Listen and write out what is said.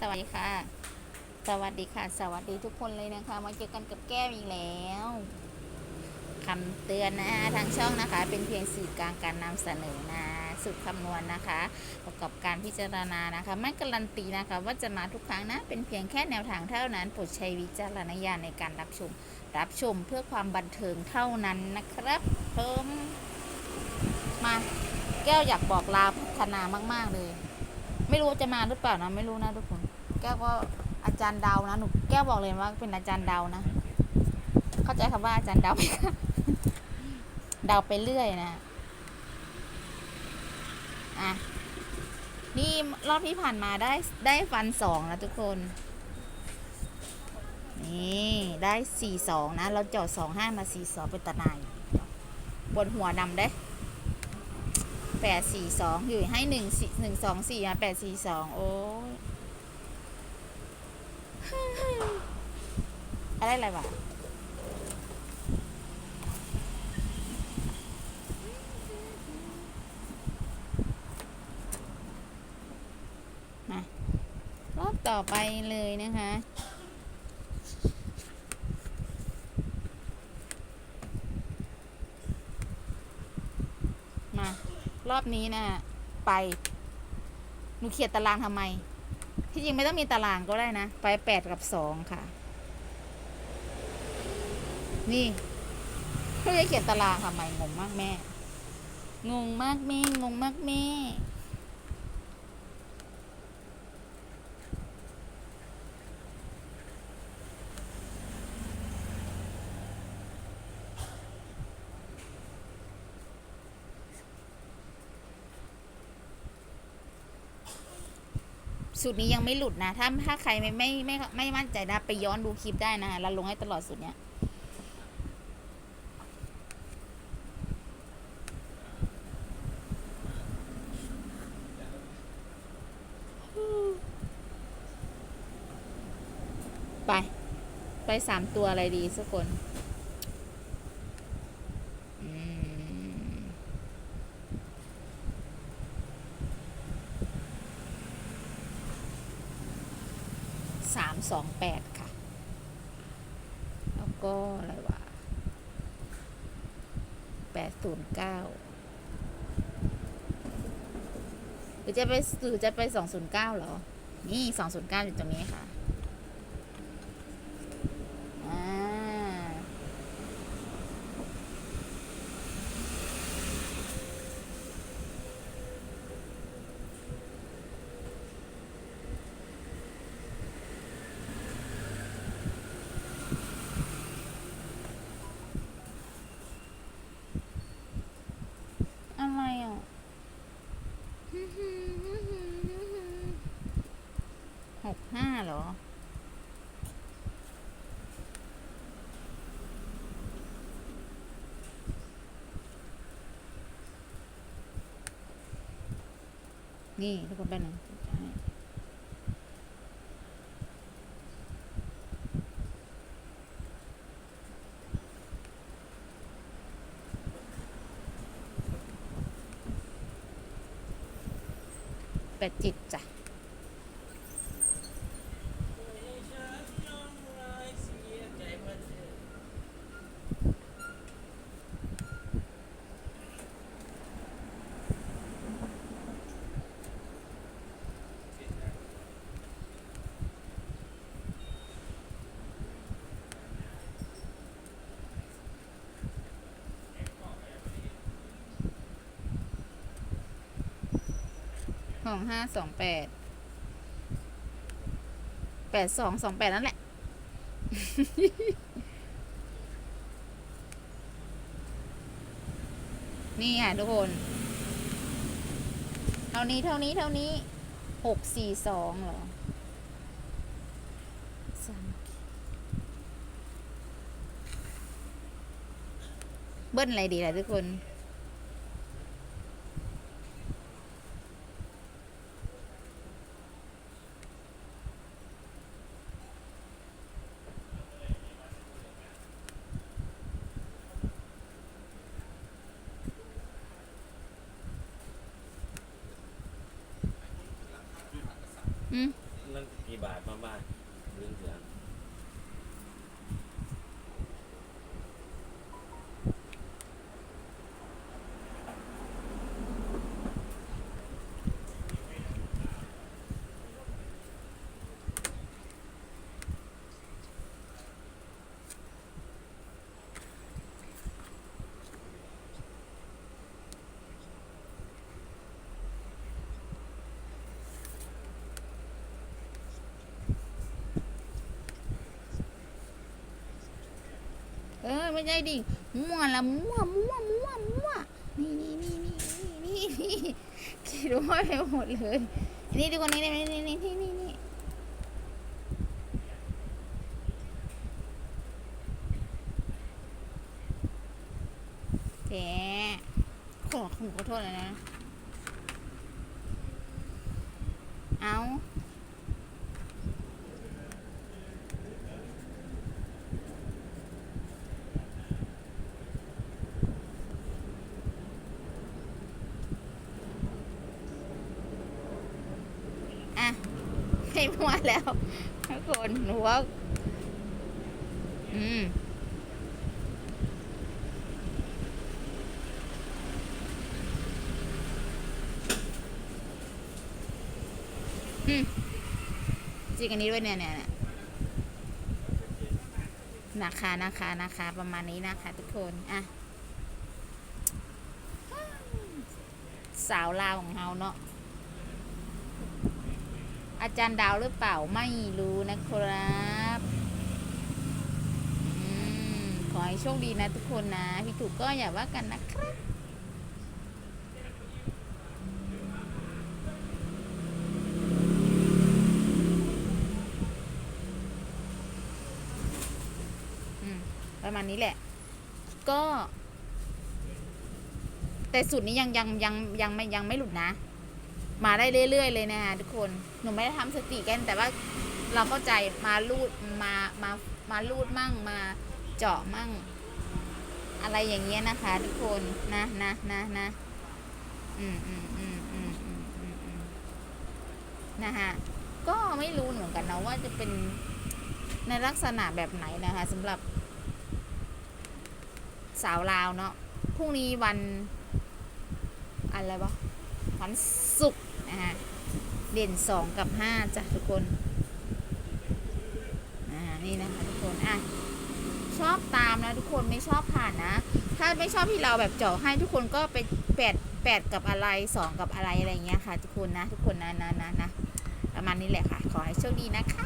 สวัสดีค่ะ สวัสดีค่ะ สวัสดีทุกคนเลยนะคะ มาเจอกันกับแก้วอีกแล้วคำเตือนนะทางช่องนะคะ เป็นเพียงสื่อกลางการนำเสนอนะสุดคำนวณนะคะ ประกอบการพิจารณานะคะ ไม่การันตีนะคะ ว่าจะมาทุกครั้งนะ เป็นเพียงแค่แนวทางเท่านั้นโปรดใช้วิจารณญาณในการรับชม รับชมเพื่อความบันเทิงเท่านั้นนะครับเพิ่มมาแก้วอยากบอกลาพัฒนามาก ๆ เลย ไม่รู้ว่าจะมาหรือเปล่านะไม่รู้นะทุกคน แก้วก็อาจารย์เดานะหนูแก้วบอกเลยว่าเป็นอาจารย์เดานะ เข้าใจคำว่าอาจารย์เดาไหมคะเดาไปเรื่อยนะอะนี่รอบที่ผ่านมาได้ได้ฟันสองนะทุกคน นี่ได้สี่สองนะ เราเจาะสองห้ามาสี่สองเป็นตะนายบนหัวนำได้ แปดสี่สองอยู่ให้หนึ่งสี่หนึ่งสองสี่มาแปดสี่สองโอ้ยอะไรอะไรวะมารอบต่อไปเลยนะคะ มาร อบนี้นะไปหนูเขียนตารางทำไม ที่จริงไม่ต้องมีตารางก็ได้นะ ไปแปดกับสองค่ะ นี่เขาจะเขียนตารางทำไมงงมากแม่ งงมากแม่ งงมากแม่ สูตรนี้ยังไม่หลุดนะ ถ้าถ้าใครไม่ไม่ไม่ไม่มั่นใจนะ ไปย้อนดูคลิปได้นะเราลงให้ตลอดสูตรเนี้ยไป ไปสามตัวอะไรดีสักคนอืม สามสองแปดค่ะ แล้วก็อะไรวะแปดศูนย์เก้าหรือจะไปหรือจะไปสองศูนย์เก้าเหรอ นี่สองศูนย์เก้าอยู่ตรงนี้ค่ะอ่า อะไรอะ หกห้าเหรอ นี่ทุกคนแปบนึ่งแปดจิตจ้ะ ของห้าสองแปดแปดสองสองแปดนั่นแหละ นี่ค่ะทุกคน เท่านี้เท่านี้เท่านี้หกสี่สองเหรอเบิ้ลอะไรดีล่ะทุกคน อืม นั่นกี่บาทมาบ้านเรื่องเสือ เออไม่ใช่ดิมั่วละมั่วมั่วมั่วมั่วนี่นี่นี่นี่นี่นี่นี่คิดว่าไปหมดเลยนี่ดูคนนี้นี่นี่นี่นี่นี่นี่แกขอขอขอโทษเลยนะ เอา อะ ไม่มั่วแล้วทุกคนหนูว่าอืมอืมจิกอันนี้ด้วยเนี่ยเนี่ยเนี่ยนะคะนะคะนะคะประมาณนี้นะคะ ทุกคน อะ สาวลาวของเฮาเนาะ อาจารย์ดาวหรือเปล่าไม่รู้นะครับอขอให้โชคดีนะทุกคนนะ พี่ถูกก็อย่าว่ากันนะครับประมาณนี้แหละ ก็ แต่สูตรนี้ยังยังยังยังไม่ยังไม่หลุดนะ มาได้เรื่อยๆ เลยนะคะทุกคนหนูไม่ได้ทำสติกัน แต่ว่าเราเข้าใจมาลูดมามามาลูดมั่งมาเจาะมั่ง อะไรอย่างเงี้ยนะคะ ทุกคนนะนะนะนะอืมอืมอืมอืมอืมอืมอืมนะคะก็ไม่รู้เหมือนกันนะว่าจะเป็นในลักษณะแบบไหนนะคะสำหรับ สาวลาวเนาะพรุ่งนี้วัน อะไรวะวันศุกร์ นะคะเด่นสองกับห้าจ้ะทุกคนอ่านี่นะคะทุกคนอะชอบตามนะทุกคนไม่ชอบผ่านนะ ถ้าไม่ชอบที่เราแบบเจาะให้ทุกคนก็ไปแปดแปดกับอะไรสองกับอะไรอะไรเงี้ยค่ะ ทุกคนนะ ทุกคนนะนะนะนะประมาณนี้แหละค่ะ ขอให้โชคดีนะคะ